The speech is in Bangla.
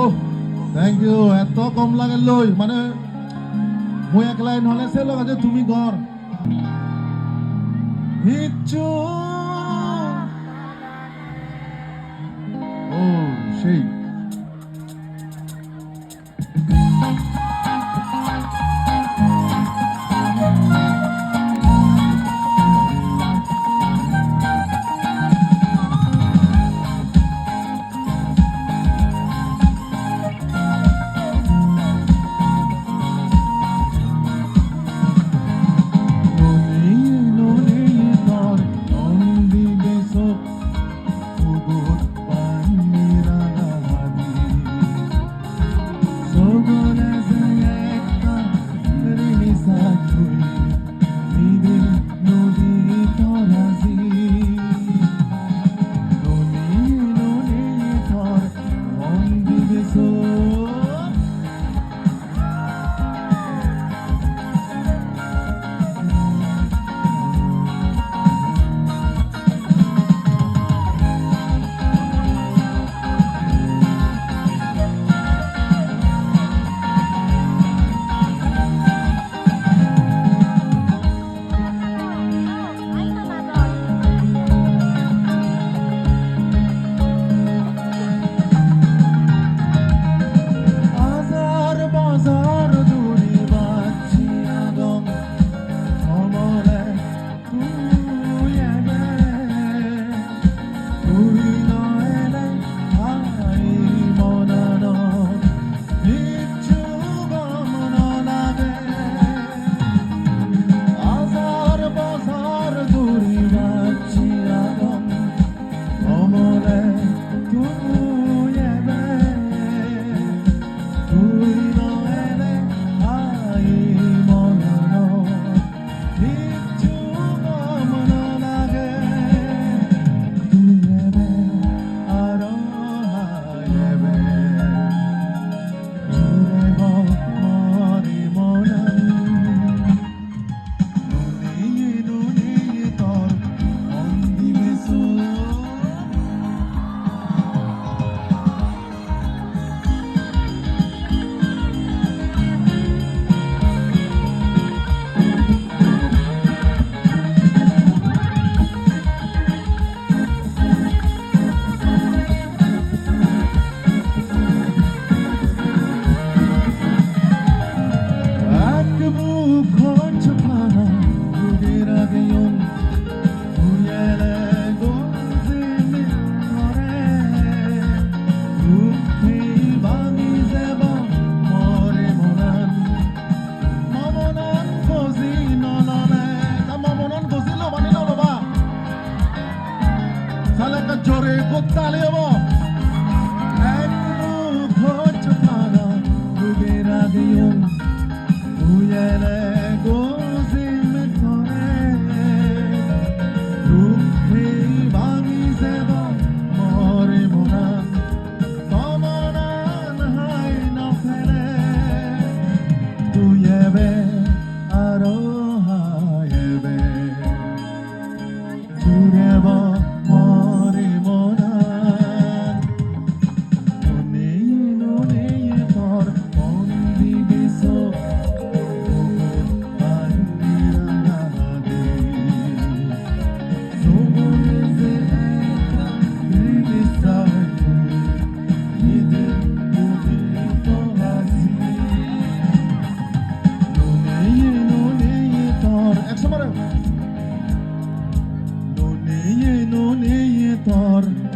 ওহ থ্যাংক ইউ এত কম লাগে লই। মানে মই একলাই নহ'লে সে লগা যে তুমি ঘৰ হিচু ও, সেই। 大猎豹 Señor.